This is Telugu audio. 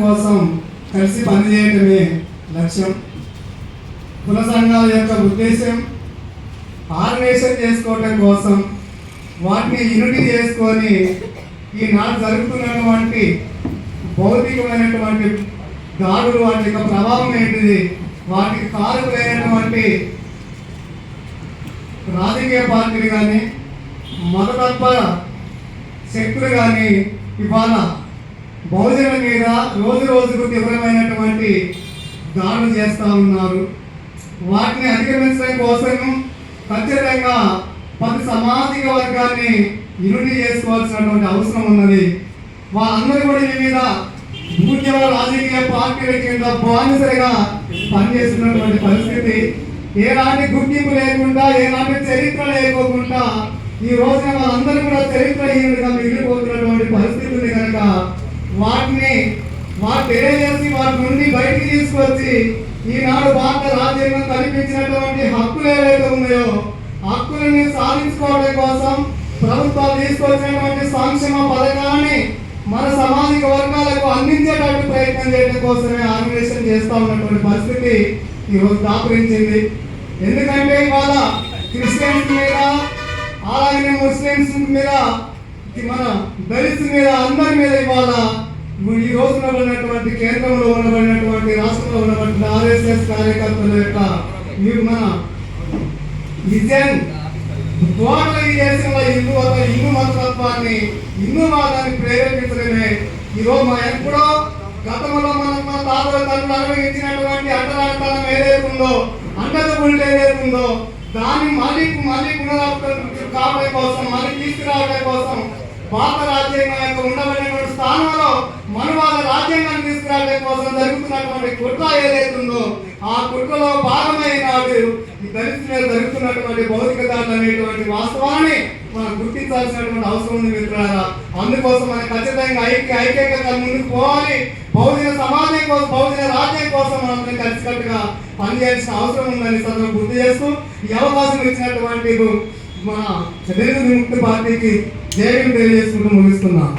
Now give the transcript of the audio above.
కోసం కలిసి పనిచేయటమే లక్ష్యం. కుల సంఘాల యొక్క ఉద్దేశం ఆర్గనైజేషన్ చేసుకోవటం కోసం వాటిని యూనిటీ చేసుకొని ఈనాడు జరుగుతున్నటువంటి భౌతికమైనటువంటి దాడులు వాటి యొక్క ప్రభావం ఏంటిది వాటికి కారుకులైనటువంటి రాజకీయ పార్టీలు కానీ మతతత్వ శక్తులు కానీ ఇవాళ బహుజనుల మీద రోజు రోజుకు తీవ్రమైనటువంటి దాడులు చేస్తూ ఉన్నారు. వాటిని అధిగమించడం కోసం ఖచ్చితంగా ప్రతి సమాజిక వర్గాన్ని యూనిటీ చేసుకోవాల్సినటువంటి అవసరం ఉన్నది. వాళ్ళందరూ కూడా ఈ మీద ఉద్యమ రాజకీయ పార్టీల కింద బానిసరిగా పనిచేస్తున్నటువంటి పరిస్థితి. ఎలాంటి గుర్తింపు లేకుండా ఎలాంటి చరిత్ర లేకోకుండా ఈ రోజున వాళ్ళందరూ కూడా చరిత్రహీనులుగా మిగిలిపోతున్నటువంటి పరిస్థితి ఉంది కనుక వాటిని వాటి తెలియజేసి వాటి నుండి బయటికి తీసుకొచ్చి ఈనాడు భారత రాజ్యాంగం కల్పించినటువంటి హక్కులు ఏవైతే ఉన్నాయో హక్కులని సాధించుకోవడం కోసం ప్రభుత్వాలు తీసుకొచ్చినటువంటి సంక్షేమ పథకాన్ని మన సామాజిక వర్గాలకు అందించేటట్టు ప్రయత్నం చేయడం కోసమే ఆర్గనైజేషన్ చేస్తూ ఉన్నటువంటి పరిస్థితి ఈరోజు దాపరించింది. ఎందుకంటే ఇవాళ క్రిస్టియన్స్ మీద అలాగే ముస్లిమ్స్ మీద మన దళితుల మీద అందరి మీద ఇవాళ ఈ రోజున ఉన్నటువంటి కేంద్రంలో ఉండబడినటువంటి రాష్ట్రంలో ఉన్నటువంటి ఆర్ఎస్ఎస్ కార్యకర్తల యొక్క మీరు మన విజన్ ద్వారా ఈ దేశంలో హిందూ మత హిందూ మతత్వాన్ని హిందూ మతాన్ని ప్రేరేపించడమే ఈరోజు మా ఎప్పుడో గతంలో మన మన తాతల తండ్రులు అనుభవించినటువంటి అంటరాంతరం ఏదైతే ఉందో అండదబుల్ట్ ఏదైతే ఉందో దాన్ని మళ్ళీ మళ్ళీ పునరావృతం కావడం కోసం మళ్ళీ తీసుకురావడం కోసం పాత రాజ్యాంగం యొక్క ఉండబడినటువంటి స్థానంలో మనువాద రాజ్యాంగాన్ని తీసుకురావడం కోసం జరుగుతున్నటువంటి కుట్ర ఏదైతుందో ఉందో ఆ కుట్రలో భాగమైన నాడు ఈ దళితుల జరుగుతున్నటువంటి భౌతిక దాడులు అనేటువంటి వాస్తవాన్ని మనం గుర్తించాల్సినటువంటి అవసరం ఉంది మిత్రులారా. అందుకోసం మనం ఖచ్చితంగా ఐక్య ఐక్యంగా ముందుకు పోవాలి. బహుజన సమాజం కోసం బహుజన రాజ్యం కోసం మనం కలిసికట్టుగా పనిచేయాల్సిన అవసరం ఉందని సందర్భం గుర్తు చేస్తూ ఈ అవకాశం ఇచ్చినటువంటి మన తెలుగు పార్టీకి జైలు తెలియజేసుకుంటూ ముగిస్తున్నాం.